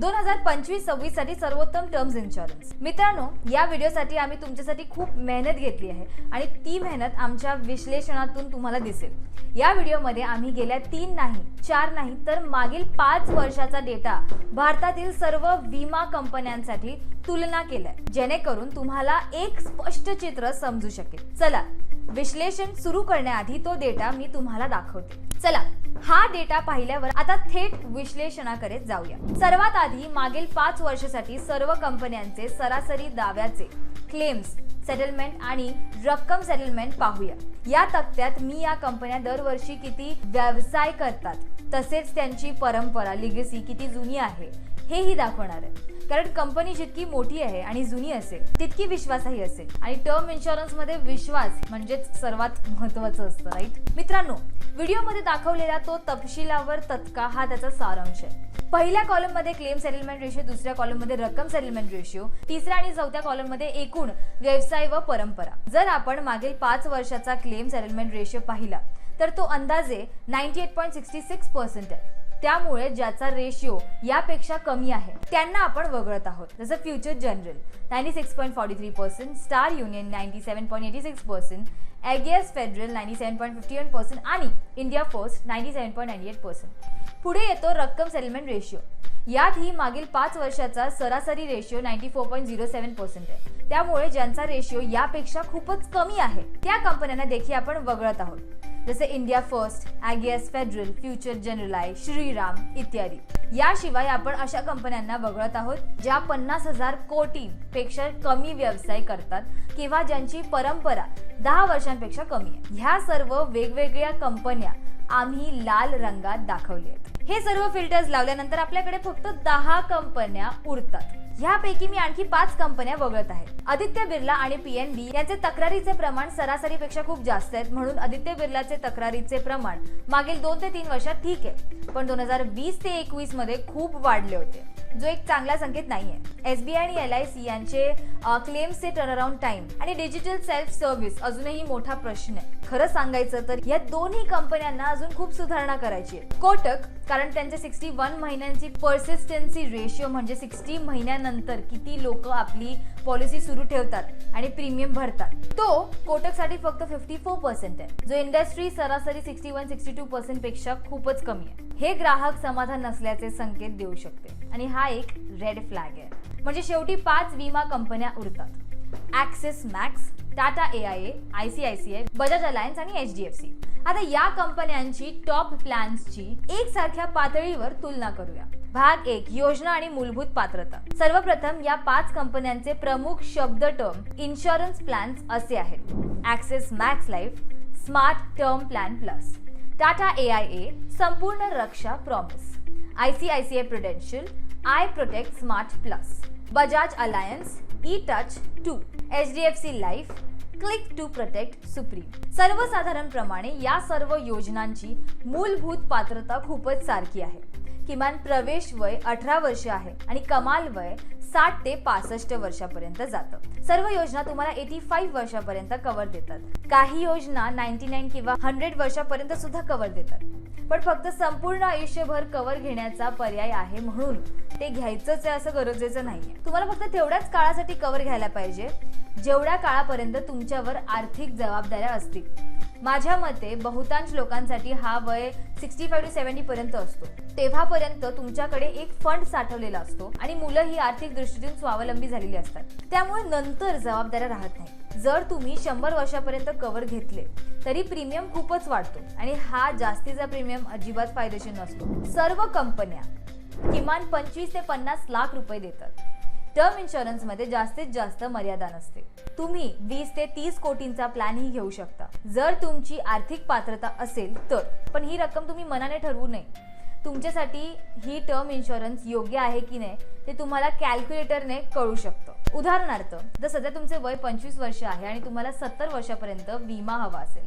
दोन हजार पंचवीस सव्वीससाठी सर्वोत्तम टर्म्स इन्शुरन्स मित्रांनो या व्हिडिओसाठी आम्ही तुमच्यासाठी खूप मेहनत घेतली आहे आणि ती मेहनत आमच्या विश्लेषणातून तुम्हाला दिसेल. या व्हिडिओमध्ये आम्ही गेल्या तीन नाही चार नाही तर मागील पाच वर्षाचा डेटा भारतातील सर्व विमा कंपन्यांसाठी तुलना केलाय जेणेकरून तुम्हाला एक स्पष्ट चित्र समजू शकेल. चला विश्लेषण सुरू करण्याआधी तो डेटा मी तुम्हाला दाखवते. चला हा डेटा पाहिल्यावर आता थेट विश्लेषणाकडे जाऊया. सर्वात आधी मागील पाच वर्षासाठी सर्व कंपन्यांचे सरासरी दाव्याचे क्लेम्स सेटलमेंट आणि रक्कम सेटलमेंट पाहूया. या तक्त्यात मी या कंपन्या दरवर्षी किती व्यवसाय करतात तसेच त्यांची परंपरा लिगसी किती जुनी आहे हेही दाखवणार आहे. कारण कंपनी जितकी मोठी आहे आणि जुनी असेल तितकी विश्वासही असेल. आणि टर्म इन्शुरन्समध्ये विश्वास म्हणजेच सर्वात महत्वाचं असतं राईट मित्रांनो व्हिडिओमध्ये दाखवलेला तो तपशिलावर तत्का हा त्याचा सारांश आहे. पहिल्या कॉलममध्ये क्लेम सेटलमेंट रेशिओ दुसऱ्या कॉलममध्ये रक्कम सेटलमेंट रेशिओ तिसऱ्या आणि चौथ्या कॉलममध्ये एकूण व्यवसाय व परंपरा. जर आपण मागील पाच वर्षाचा क्लेम सेटलमेंट रेशिओ पाहिला तर तो अंदाजे ninety eight point sixty six percent आहे. त्यामुळे ज्याचा रेशिओ यापेक्षा कमी आहे त्यांना आपण वगळत आहोत. जसं Future General ninety six point forty three percent Star Union ninety seven point eighty six percent Ageas Federal ninety seven point fifty one percent आणि India First ninety seven point ninety eight percent पुढे येतो रक्कम settlement ratio यातही मागील पाच वर्षाचा सरासरी ratio ninety four point zero seven percent आहे. त्यामुळे ज्यांचा रेशिओ यापेक्षा खूपच कमी आहे त्या कंपन्यांना देखील आपण वगळत आहोत. जसे India First Ageas Federal Future Generali Shriram इत्यादी. याशिवाय आपण अशा कंपन्यांना वगळत आहोत ज्या पन्नास हजार कोटी पेक्षा कमी व्यवसाय करतात किंवा ज्यांची परंपरा दहा वर्षांपेक्षा कमी आहे. ह्या सर्व वेगवेगळ्या कंपन्या आम्ही लाल रंगात दाखवले आहेत. हे सर्व फिल्टर्स लावल्यानंतर आपल्याकडे फक्त दहा कंपन्या उरतात. ह्यापैकी मी आणखी पाच कंपन्या वगळत आहे आदित्य बिर्ला आणि पी एन बी यांचे तक्रारीचे प्रमाण सरासरीपेक्षा खूप जास्त आहेत म्हणून आदित्य बिर्लाचे तक्रारीचे प्रमाण मागील दोन ते तीन वर्षात ठीक आहे. पण दोन हजार वीस ते एकवीसमध्ये खूप वाढले होते. जो एक चांगला संकेत नाही आहे एस बी आय आणि एल आय सी यांचे क्लेम्सचे टर्नअराऊंड टाइम आणि डिजिटल सेल्फ सर्व्हिस अजूनही मोठा प्रश्न आहे. खरं सांगायचं तर या दोन्ही कंपन्यांना अजून खूप सुधारणा करायची आहे. कोटक कारण त्यांचे सिक्स्टी वन महिन्यांची पर्सिस्टन्सी रेशिओ म्हणजे सिक्स्टी महिन्यानंतर किती लोक आपली पॉलिसी सुरू ठेवतात आणि प्रीमियम भरतात. तो कोटकसाठी फक्त फिफ्टी फोर पर्सेंट आहे. जो इंडस्ट्री सरासरी सिक्स्टी वन सिक्स्टी टू पर्सेंटपेक्षा खूपच कमी आहे. हे ग्राहक समाधान नसल्याचे संकेत देऊ शकते. आणि हा एक रेड फ्लॅग आहे. म्हणजे शेवटी पाच विमा कंपन्या उरतात. Axis Max Tata A I A I C I C I Bajaj Allianz आणि एच डी एफ सी आता या कंपन्यांची टॉप प्लॅन्सची एकसारख्या पातळीवर तुलना करूया. भाग एक योजना आणि मूलभूत पात्रता. सर्वप्रथम या पाच कंपन्यांचे प्रमुख शब्द टर्म इन्शुरन्स प्लॅन्स असे आहेत. Axis Max Life Smart Term Plan Plus Tata A I A Sampoorna Raksha Promise I C I C I Prudential I Protect Smart Plus Bajaj Allianz E Touch Two H D F C Life Click to Protect Supreme सर्वसाधारणप्रमाणे या सर्व योजनांची मूलभूत पात्रता खूपच सारखी आहे. किमान प्रवेश वय अठरा वर्ष आहे आणि कमाल वय साठ ते पासष्ट वर्षापर्यंत जातं. सर्व योजना तुम्हाला एटी फाईव्ह वर्षापर्यंत कव्हर देतात. काही योजना नाईन्टी नाईन किंवा हंड्रेड वर्षापर्यंत सुद्धा कव्हर देतात. पण फक्त संपूर्ण आयुष्यभर कव्हर घेण्याचा पर्याय आहे म्हणून ते घ्यायचंच आहे असं गरजेचं नाहीये. तुम्हाला फक्त तेवढ्याच काळासाठी कव्हर घ्यायला पाहिजे जेवढ्या काळापर्यंत तुमच्यावर आर्थिक जबाबदाऱ्या असतील. माझ्या मते बहुतांश लोकांसाठी हा वय सिक्स्टी फाईव्ह टू सेव्हन्टी पर्यंत असतो. तेव्हापर्यंत तुमच्याकडे एक फंड साठवलेला असतो आणि मुलं ही आर्थिक दृष्टीतून स्वावलंबी झालेली असतात. त्यामुळे नंतर जबाबदाऱ्या राहत नाही जर तुम्ही शंभर वर्षापर्यंत कव्हर घेतले तरी प्रीमियम खूपच वाढतो. आणि हा जास्तीचा प्रीमियम अजिबात फायदेशीर नसतो. सर्व कंपन्या किमान पंचवीस ते पन्नास लाख रुपये देतात. टर्म इन्शुरन्समध्ये जास्तीत जास्त मर्यादा नसते. तुम्ही वीस ते तीस कोटींचा प्लॅनही घेऊ शकता. जर तुमची आर्थिक पात्रता असेल तर. पण ही रक्कम तुम्ही मनाने ठरवू नये. तुमच्यासाठी ही टर्म इन्शुरन्स योग्य आहे की नाही ते तुम्हाला कॅल्क्युलेटरने कळू शकतं. उदाहरणार्थ जर सध्या तुमचे वय पंचवीस वर्ष आहे आणि तुम्हाला सत्तर वर्षापर्यंत विमा हवा असेल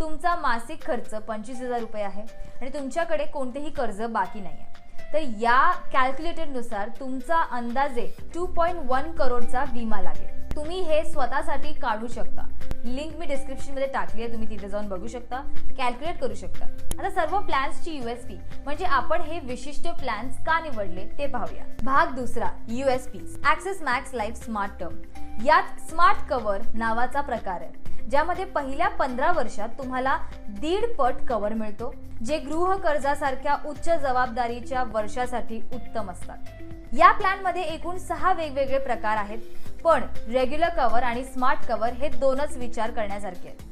तुमचा मासिक खर्च पंचवीस हजार रुपये आहे आणि तुमच्याकडे कोणतेही कर्ज बाकी नाही आहे तर या कॅल्क्युलेटरनुसार तुमचा अंदाजे टू पॉईंट वन करोडचा विमा लागेल. तुम्ही हे स्वतःसाठी काढू शकता. लिंक मी डिस्क्रिप्शनमध्ये टाकली आहे तुम्ही तिथे जाऊन बघू शकता. कॅल्क्युलेट करू शकता. आता सर्व प्लॅन्सची युएसपी म्हणजे आपण हे विशिष्ट प्लॅन्स का निवडले ते पाहूया. भाग दुसरा USP Axis Max Life Smart Term यात स्मार्ट कव्हर नावाचा प्रकार आहे. ज्यामध्ये पहिल्या पंधरा वर्षात तुम्हाला दीड पट कव्हर मिळतो जे गृह कर्जासारख्या उच्च जबाबदारीच्या वर्षासाठी उत्तम असतात. या प्लॅनमध्ये एकूण सहा वेगवेगळे प्रकार आहेत पण रेग्युलर कव्हर आणि स्मार्ट कव्हर हे दोनच विचार करण्यासारखे आहेत.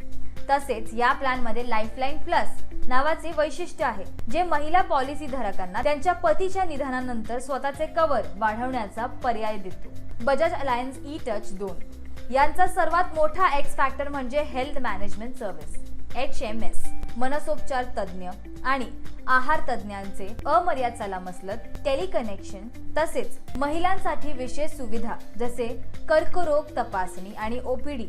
तसेच या प्लॅनमध्ये लाईफलाईन प्लस नावाचे वैशिष्ट्य आहे जे महिला पॉलिसी धारकांना त्यांच्या पतीच्या निधनानंतर स्वतःचे कव्हर वाढवण्याचा पर्याय देतो. बजाज अलायन्स ई टच दोन. यांचा सर्वात मोठा एक्स फॅक्टर म्हणजे health management service H M S मनसोपचार तज्ज्ञ आणि आहार तज्ज्ञांचे अमर्याद सलामसलत टेलिकनेक्शन तसेच महिलांसाठी विशेष सुविधा जसे कर्करोग तपासणी आणि ओपीडी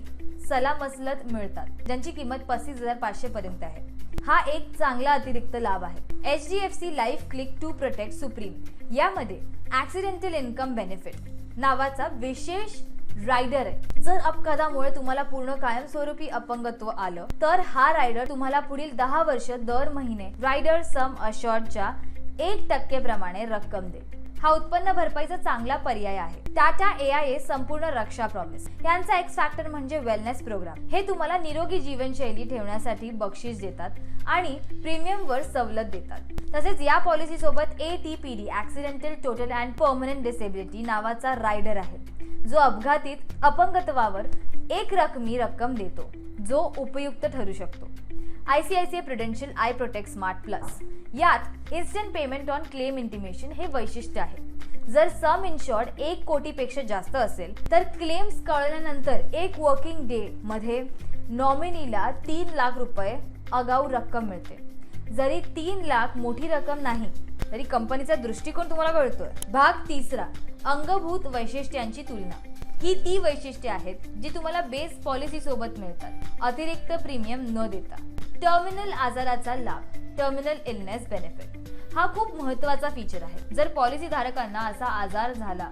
सलामसलत मिळतात ज्यांची किंमत पस्तीस हजार पाचशे पर्यंत आहे. हा एक चांगला अतिरिक्त लाभ आहे. H D F C life click to protect supreme यामध्ये ऍक्सिडेंटल इन्कम बेनिफिट नावाचा विशेष रायडर आहे. जर अपघातामुळे तुम्हाला पूर्ण कायमस्वरूपी अपंगत्व आलं तर हा रायडर तुम्हाला पुढील दहा वर्ष दर महिने रायडर सम अशॉर्टच्या एक टक्के प्रमाणे रक्कम देईल. हा उत्पन्न भरपाईचा चांगला पर्याय आहे. Tata A I A Sampoorna Raksha promise यांचा एक फॅक्टर म्हणजे वेलनेस प्रोग्राम हे तुम्हाला निरोगी जीवनशैली ठेवण्यासाठी बक्षीस देतात आणि प्रीमियम वर सवलत देतात. तसेच या पॉलिसी सोबत A T P D accidental total and permanent disability नावाचा रायडर आहे. जो अपघातीत अपंगत्वावर एक रकमी रक्कम देतो जो उपयुक्त ठरू शकतो. I C I C I Prudential I Protect Smart Plus यात instant payment on claim intimation हे वैशिष्ट्य आहे. जर सम इन्शॉर्ड एक कोटीपेक्षा जास्त असेल तर क्लेम्स कळल्यानंतर एक वर्किंग डे मध्ये नॉमिनीला तीन लाख रुपये आगाऊ रक्कम मिळते. जरी तीन लाख मोठी रक्कम नाही तरी कंपनीचा दृष्टिकोन तुम्हाला कळतोय. भाग तिसरा अंगभूत वैशिष्ट्यांची तुलना. ही ती वैशिष्ट्ये आहेत जी तुम्हाला बेस पॉलिसी सोबत मिळतात. अतिरिक्त प्रीमियम न देता. टर्मिनल आजाराचा लाभ टर्मिनल इलनेस बेनिफिट हा खूप महत्त्वाचा फीचर आहे. जर पॉलिसी धारकांना असा आजार झाला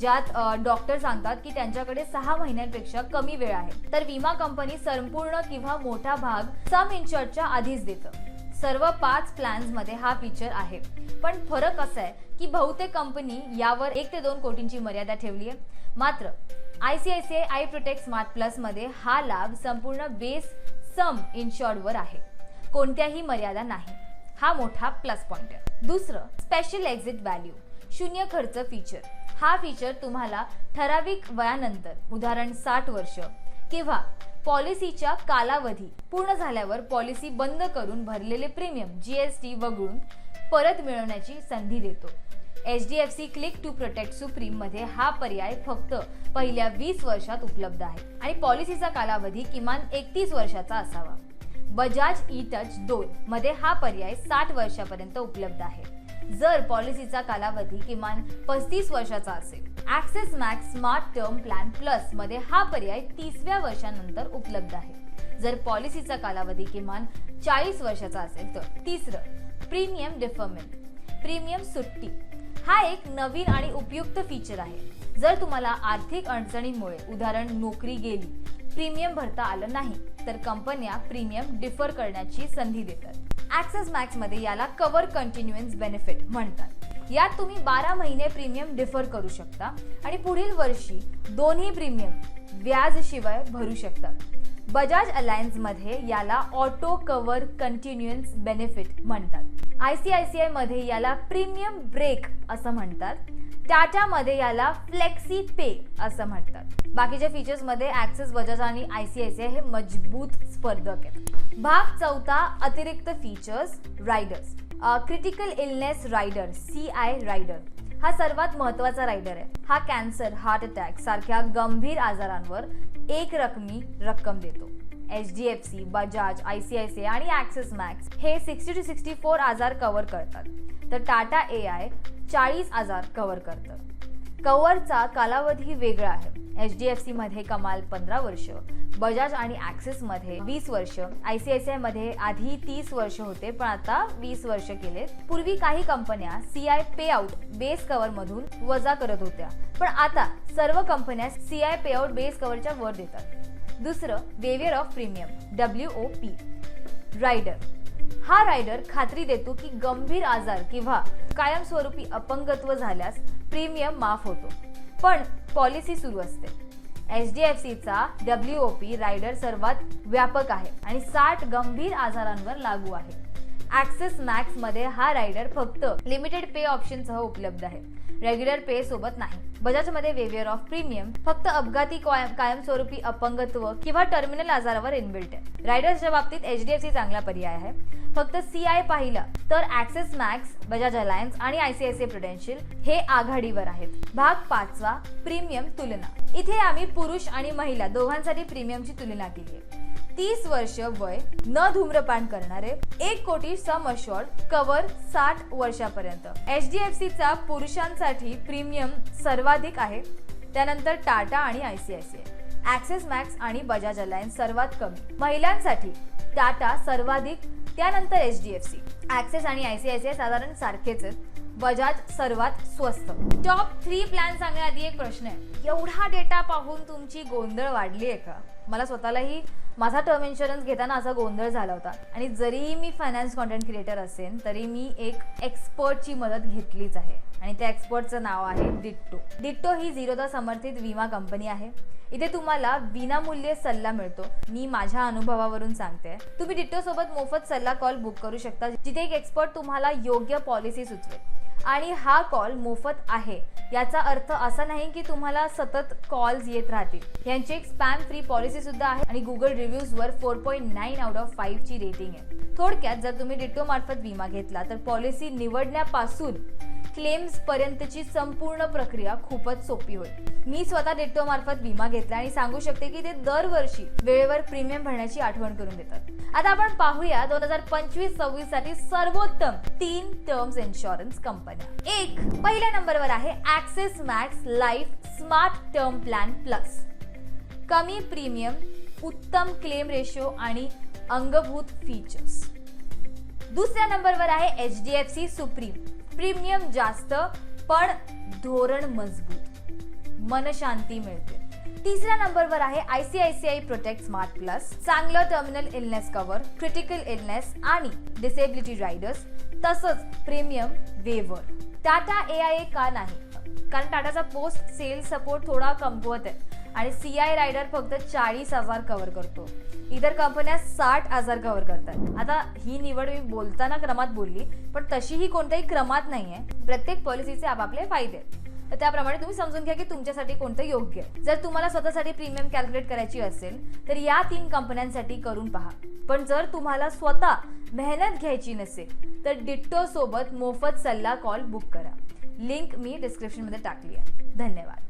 ज्यात डॉक्टर सांगतात की त्यांच्याकडे सहा महिन्यांपेक्षा कमी वेळ आहे तर विमा कंपनी संपूर्ण किंवा मोठा भाग सम इन्शर्टच्या आधीच देतं. सर्व पाच प्लॅन्समध्ये हा फीचर आहे. पण फरक असा आहे की बहुतेक कंपनी यावर एक ते दोन कोटींची मर्यादा ठेवली आहे. मात्र I C I C I I Protect Smart प्लसमध्ये हा लाभ संपूर्ण बेस सम इन्शॉर्डवर आहे. कोणत्याही मर्यादा नाही. हा मोठा प्लस पॉइंट आहे. दुसरं स्पेशल एक्झिट व्हॅल्यू शून्य खर्च फीचर हा फीचर तुम्हाला ठराविक वयानंतर उदाहरण साठ वर्ष किंवा पॉलिसीच्या कालावधी पूर्ण झाल्यावर पॉलिसी बंद करून भरलेले प्रीमियम जीएसटी वगळून परत मिळवण्याची संधी देतो. H D F C Click to Protect सुप्रीममध्ये हा पर्याय फक्त पहिल्या वीस वर्षात उपलब्ध आहे आणि पॉलिसीचा कालावधी किमान एकतीस वर्षाचा असावा. बजाज ई टच दोन मध्ये हा पर्याय साठ वर्षापर्यंत उपलब्ध आहे. जर पॉलिसीचा कालावधी किमान पस्तीस वर्षाचा असेल Axis Max smart term plan प्लसमध्ये हा पर्याय तीसव्या वर्षानंतर उपलब्ध आहे. जर पॉलिसीचा कालावधी किमान चाळीस वर्षाचा असेल तर तिसरं प्रीमियम डिफरमेंट प्रीमियम सुट्टी. हा एक नवीन आणि उपयुक्त फीचर आहे. जर तुम्हाला आर्थिक अडचणीमुळे उदाहरण नोकरी गेली प्रीमियम भरता आलं नाही तर कंपन्या प्रीमियम डिफर करण्याची संधी देतात. ॲक्सेस मॅक्समध्ये याला कवर कंटिन्युअन्स बेनिफिट म्हणतात. यात तुम्ही बारा महिने प्रीमियम डिफर करू शकता आणि पुढील वर्षी दोन्ही प्रीमियम व्याजशिवाय भरू शकता. बजाज अलायन्समध्ये याला ऑटो कव्हर कंटिन्युअन्स बेनिफिट म्हणतात. आय सी आय सी आयमध्ये याला प्रीमियम ब्रेक असं म्हणतात. टाटामध्ये याला फ्लेक्सी पे असं म्हणतात. बाकीच्या फीचर्समध्ये ॲक्सेस बजाज आणि I C I C I हे मजबूत स्पर्धक आहेत. भाग चौथा अतिरिक्त features riders critical illness rider C I rider हा सर्वात महत्त्वाचा रायडर आहे. हा कॅन्सर हार्ट अटॅक सारख्या गंभीर आजारांवर एक रकमी रक्कम देतो. H D F C Bajaj I C I C आणि ॲक्सिस मॅक्स हे सिक्स्टी टू सिक्स्टी फोर आजार कव्हर करतात. तर टाटा ए आय चाळीस आजार कव्हर करतं. कव्हरचा कालावधी वेगळा आहे. एच डी एफमध्ये कमाल पंधरा वर्ष बजाज आणि ॲक्सिसमध्ये वीस वर्ष आय सी आय सी आयमध्ये आधी तीस वर्ष होते पण आता वीस वर्ष केले पूर्वी काही कंपन्या C I pay out base कव्हरमधून वजा करत होत्या पण आता सर्व कंपन्या C I pay out base कव्हरच्या वर देतात. दुसरं waiver of premium W O P rider हा रायडर खात्री देतो की गंभीर आजार किंवा कायमस्वरूपी अपंगत्व झाल्यास प्रीमियम माफ होतो. पण पॉलिसी सुरू असते. एच डी एफ सीचा डब्ल्यू ओ पी रायडर सर्वात व्यापक आहे आणि साठ गंभीर आजारांवर लागू आहे. ॲक्सेस मॅक्समध्ये हा रायडर फक्त लिमिटेड पे ऑप्शनसह उपलब्ध आहे. रेग्युलर पे सोबत नाही. बजाजमध्ये वेव्हिअर ऑफ प्रीमियम फक्त अपघाती कायमस्वरूपी अपंगत्व किंवा टर्मिनल आजारावर इनबिल्ट आहे. रायडर्सच्या बाबतीत एच डी एफ सी चांगला पर्याय आहे. फक्त सी आय पाहिलं तर ॲक्सेस मॅक्स बजाज अलायन्स आणि I C I C Prudential हे आघाडीवर आहेत. भाग पाचवा प्रीमियम तुलना. इथे आम्ही पुरुष आणि महिला दोघांसाठी प्रीमियमची तुलना केली आहे. तीस वर्ष वय न धूम्रपान करणारे एक कोटी सम अशोर्ड कवर साठ वर्षापर्यंत. एच डी एफ सीचा पुरुषांसाठी प्रीमियम सर्वाधिक आहे. त्यानंतर टाटा आणि I C I C I Axis Max आणि बजाज अलायन्स सर्वात कमी. महिलांसाठी टाटा सर्वाधिक त्यानंतर H D F C Axis आणि I C I C I साधारण सारखेच आहेत. बजाज सर्वात स्वस्त. टॉप थ्री प्लॅन सांगण्याआधी एक प्रश्न आहे. एवढा डेटा पाहून तुमची गोंधळ वाढली आहे का? मला स्वतःलाही माझा टर्म इन्शुरन्स घेताना असा गोंधळ झाला होता. आणि जरीही मी फायनान्स कॉन्टेंट क्रिएटर असेल तरी मी एक एक्सपर्टची मदत घेतलीच आहे. आणि त्या एक्सपर्टचं नाव आहे डिट्टो डिट्टो ही झिरोदा समर्थित विमा कंपनी आहे. इथे तुम्हाला विनामूल्य सल्ला मिळतो. मी माझ्या अनुभवावरून सांगते. तुम्ही डिट्टो सोबत मोफत सल्ला कॉल बुक करू शकता जिथे एक एक्सपर्ट तुम्हाला योग्य पॉलिसी सुचवेल. आणि हा कॉल मोफत आहे. याचा अर्थ असा नाही की तुम्हाला सतत कॉल्स येत राहतील. यांची एक स्पॅम फ्री पॉलिसी सुद्धा आहे आणि गुगल रिव्ह्यूज वर four point nine out of five ची रेटिंग आहे. थोडक्यात जर तुम्ही डिटो मार्फत विमा घेतला तर पॉलिसी निवडण्यापासून क्लेम्स पर्यंतची संपूर्ण प्रक्रिया खूपच सोपी होईल. मी स्वतः डेटोमार्फत मार्फत विमा घेतला आणि सांगू शकते की ते दरवर्षी वेळेवर प्रीमियम भरण्याची आठवण करून देतात. आता आपण पाहूया दोन हजार पंचवीस सव्वीससाठी सर्वोत्तम तीन टर्म्स इन्शुरन्स कंपन्या एक पहिल्या नंबरवर आहे Axis Max life smart term plan plus कमी प्रीमियम उत्तम क्लेम रेशो आणि अंगभूत फीचर्स दुसऱ्या नंबरवर आहे H D F C supreme premium जास्त पण धोरण मजबूत. मनशांती मिळते. तिसऱ्या नंबरवर आहे I C I C I protect smart plus चांगलं terminal illness cover critical illness आणि डिसेबिलिटी रायडर्स तसंच premium waiver Tata A I A का नाही? कारण टाटाचा पोस्ट सेल सपोर्ट थोडा कमकुवत आहे. आणि सी आय रायडर फक्त चाळीस हजार कव्हर करतो. इतर कंपन्या साठ हजार कव्हर करतात. आता ही निवड मी बोलताना क्रमात बोलली पण तशीही कोणत्याही क्रमात नाही आहे प्रत्येक पॉलिसीचे आपापले फायदे आहेत. तर त्याप्रमाणे तुम्ही समजून घ्या की तुमच्यासाठी कोणतं योग्य आहे. जर तुम्हाला स्वतःसाठी प्रीमियम कॅल्क्युलेट करायची असेल तर या तीन कंपन्यांसाठी करून पहा. पण जर तुम्हाला स्वतः मेहनत घ्यायची नसेल तर डिट्टो सोबत मोफत सल्ला कॉल बुक करा. लिंक मी डिस्क्रिप्शनमध्ये टाकली आहे. धन्यवाद.